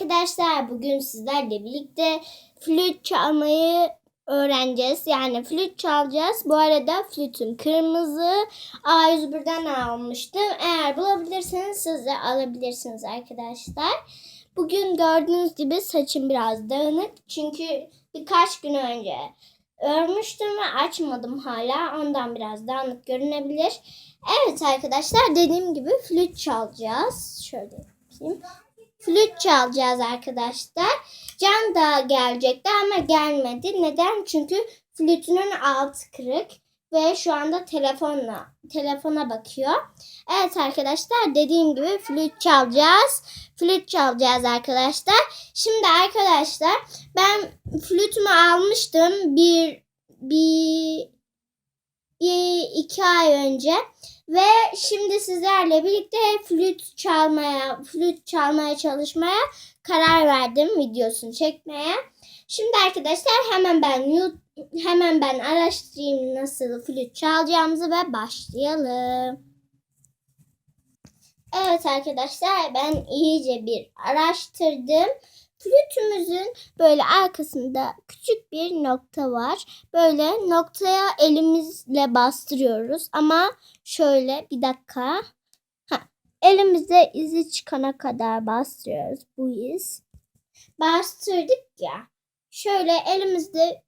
arkadaşlar. Bugün sizlerle birlikte flüt çalmayı öğreneceğiz. Yani flüt çalacağız. Bu arada flütüm kırmızı. A101'den almıştım. Eğer bulabilirseniz siz de alabilirsiniz arkadaşlar. Bugün gördüğünüz gibi saçım biraz dağınık. Çünkü birkaç gün önce örmüştüm ve açmadım hala. Ondan biraz dağınık görünebilir. Evet arkadaşlar dediğim gibi flüt çalacağız. Şöyle yapayım. Flüt çalacağız arkadaşlar. Can da gelecekti ama gelmedi. Neden? Çünkü flütünün altı kırık ve şu anda telefonla telefona bakıyor. Evet arkadaşlar dediğim gibi flüt çalacağız. Flüt çalacağız arkadaşlar. Şimdi arkadaşlar ben flütümü almıştım bir bir, iki ay önce ve şimdi sizlerle birlikte flüt çalmaya, flüt çalmaya çalışmaya karar verdim videosunu çekmeye. Şimdi arkadaşlar hemen ben hemen ben araştırayım nasıl flüt çalacağımızı ve başlayalım. Evet arkadaşlar ben iyice bir araştırdım. Flütümüzün böyle arkasında küçük bir nokta var. Böyle noktaya elimizle bastırıyoruz ama şöyle bir dakika. Ha, elimizde izi çıkana kadar bastırıyoruz bu iz. Bastırdık ya. Şöyle elimizde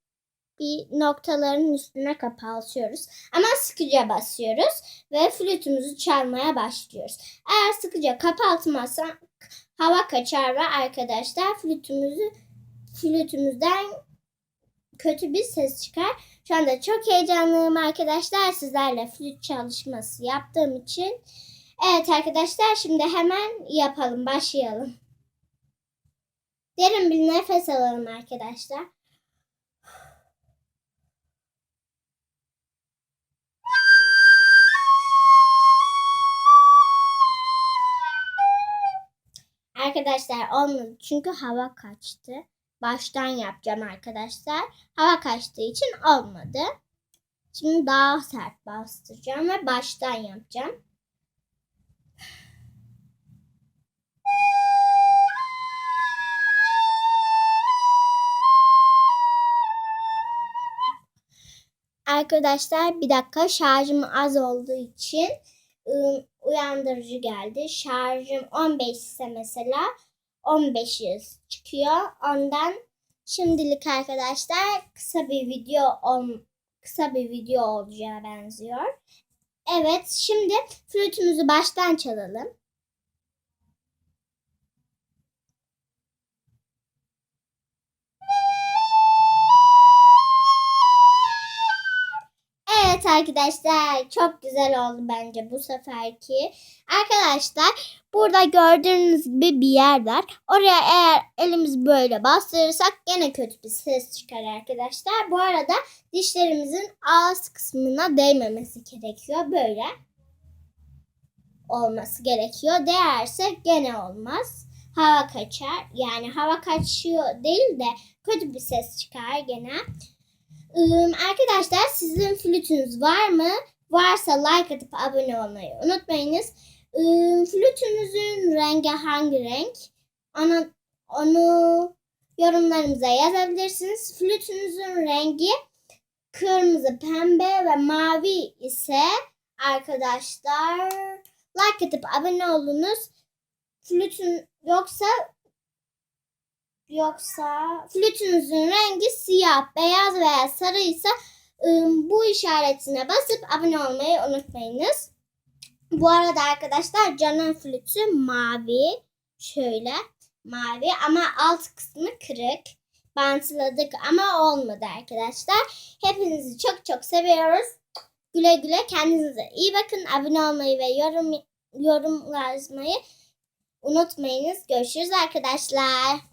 bir noktaların üstüne kapatıyoruz. Ama sıkıca basıyoruz ve flütümüzü çalmaya başlıyoruz. Eğer sıkıca kapatmazsan hava kaçar ve arkadaşlar flütümüzü flütümüzden kötü bir ses çıkar. Şu anda çok heyecanlıyım arkadaşlar. Sizlerle flüt çalışması yaptığım için. Evet arkadaşlar şimdi hemen yapalım. Başlayalım. Derin bir nefes alalım arkadaşlar. Arkadaşlar olmadı çünkü hava kaçtı. Baştan yapacağım arkadaşlar. Hava kaçtığı için olmadı. Şimdi daha sert bastıracağım ve baştan yapacağım. Arkadaşlar bir dakika şarjım az olduğu için ıı, uyandırıcı geldi. Şarjım 15 ise mesela 15 yıl çıkıyor. Ondan şimdilik arkadaşlar kısa bir video ol, kısa bir video olacağı benziyor. Evet şimdi flütümüzü baştan çalalım. Evet arkadaşlar çok güzel oldu bence bu seferki. Arkadaşlar burada gördüğünüz gibi bir yer var. Oraya eğer elimizi böyle bastırırsak gene kötü bir ses çıkar arkadaşlar. Bu arada dişlerimizin ağız kısmına değmemesi gerekiyor. Böyle olması gerekiyor. Değerse gene olmaz. Hava kaçar. Yani hava kaçıyor değil de kötü bir ses çıkar gene. Arkadaşlar sizin flütünüz var mı? Varsa like atıp abone olmayı unutmayınız. Flütünüzün rengi hangi renk? Onu, onu yorumlarımıza yazabilirsiniz. Flütünüzün rengi kırmızı, pembe ve mavi ise arkadaşlar like atıp abone olunuz. Flütün yoksa yoksa flütünüzün rengi siyah, beyaz veya sarıysa ım, bu işaretine basıp abone olmayı unutmayınız. Bu arada arkadaşlar canın flütü mavi. Şöyle mavi ama alt kısmı kırık. Bantladık ama olmadı arkadaşlar. Hepinizi çok çok seviyoruz. Güle güle kendinize iyi bakın. Abone olmayı ve yorum yorum yazmayı unutmayınız. Görüşürüz arkadaşlar.